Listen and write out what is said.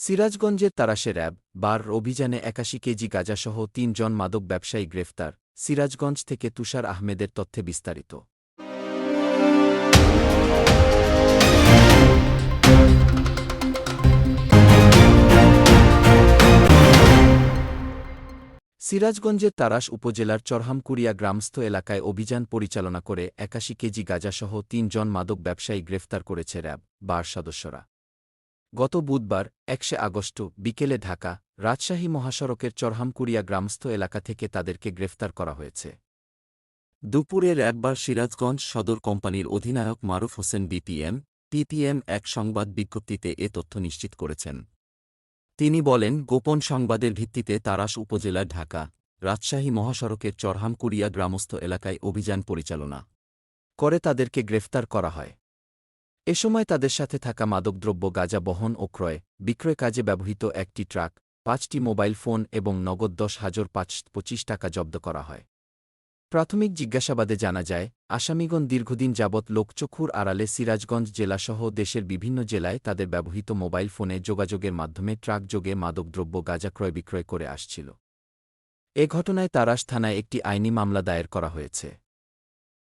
সিরাজগঞ্জের তারাশে র্যাব বার অভিযানে একাশি কেজি গাঁজাসহ তিন জন মাদক ব্যবসায়ী গ্রেফতার, সিরাজগঞ্জ থেকে তুষার আহমেদের তথ্যে বিস্তারিত। সিরাজগঞ্জের তারাস উপজেলার চরহামকুড়িয়া গ্রামস্থ এলাকায় অভিযান পরিচালনা করে একাশি কেজি গাঁজাসহ তিনজন মাদক ব্যবসায়ী গ্রেফতার করেছে র্যাব বার সদস্যরা। গত বুধবার, একশে আগস্ট, বিকেলে ঢাকা, রাজশাহী মহাসড়কের চরহামকুড়িয়া গ্রামস্থ এলাকা থেকে তাদেরকে গ্রেফতার করা হয়েছে। দুপুরে একবার সিরাজগঞ্জ সদর কোম্পানির অধিনায়ক মারুফ হোসেন বিপিএম পিপিএম এক সংবাদ বিজ্ঞপ্তিতে এ তথ্য নিশ্চিত করেছেন। তিনি বলেন, গোপন সংবাদের ভিত্তিতে তারাস উপজেলার ঢাকা, রাজশাহী মহাসড়কের চরহামকুড়িয়া গ্রামস্থ এলাকায় অভিযান পরিচালনা করে তাদেরকে গ্রেফতার করা হয়। এ সময় তাদের সাথে থাকা মাদকদ্রব্য, গাঁজা বহন ও ক্রয়, বিক্রয় কাজে ব্যবহৃত একটি ট্রাক, পাঁচটি মোবাইল ফোন এবং নগদ দশ হাজার পাঁচ পঁচিশ টাকা জব্দ করা হয়। প্রাথমিক জিজ্ঞাসাবাদে জানা যায়, আসামিগণ দীর্ঘদিন যাবৎ লোকচক্ষুর আড়ালে সিরাজগঞ্জ জেলাসহ দেশের বিভিন্ন জেলায় তাদের ব্যবহৃত মোবাইল ফোনে যোগাযোগের মাধ্যমে ট্রাকযোগে মাদকদ্রব্য, গাঁজা ক্রয় বিক্রয় করে আসছিল। এ ঘটনায় তারাস থানায় একটি আইনি মামলা দায়ের করা হয়েছে।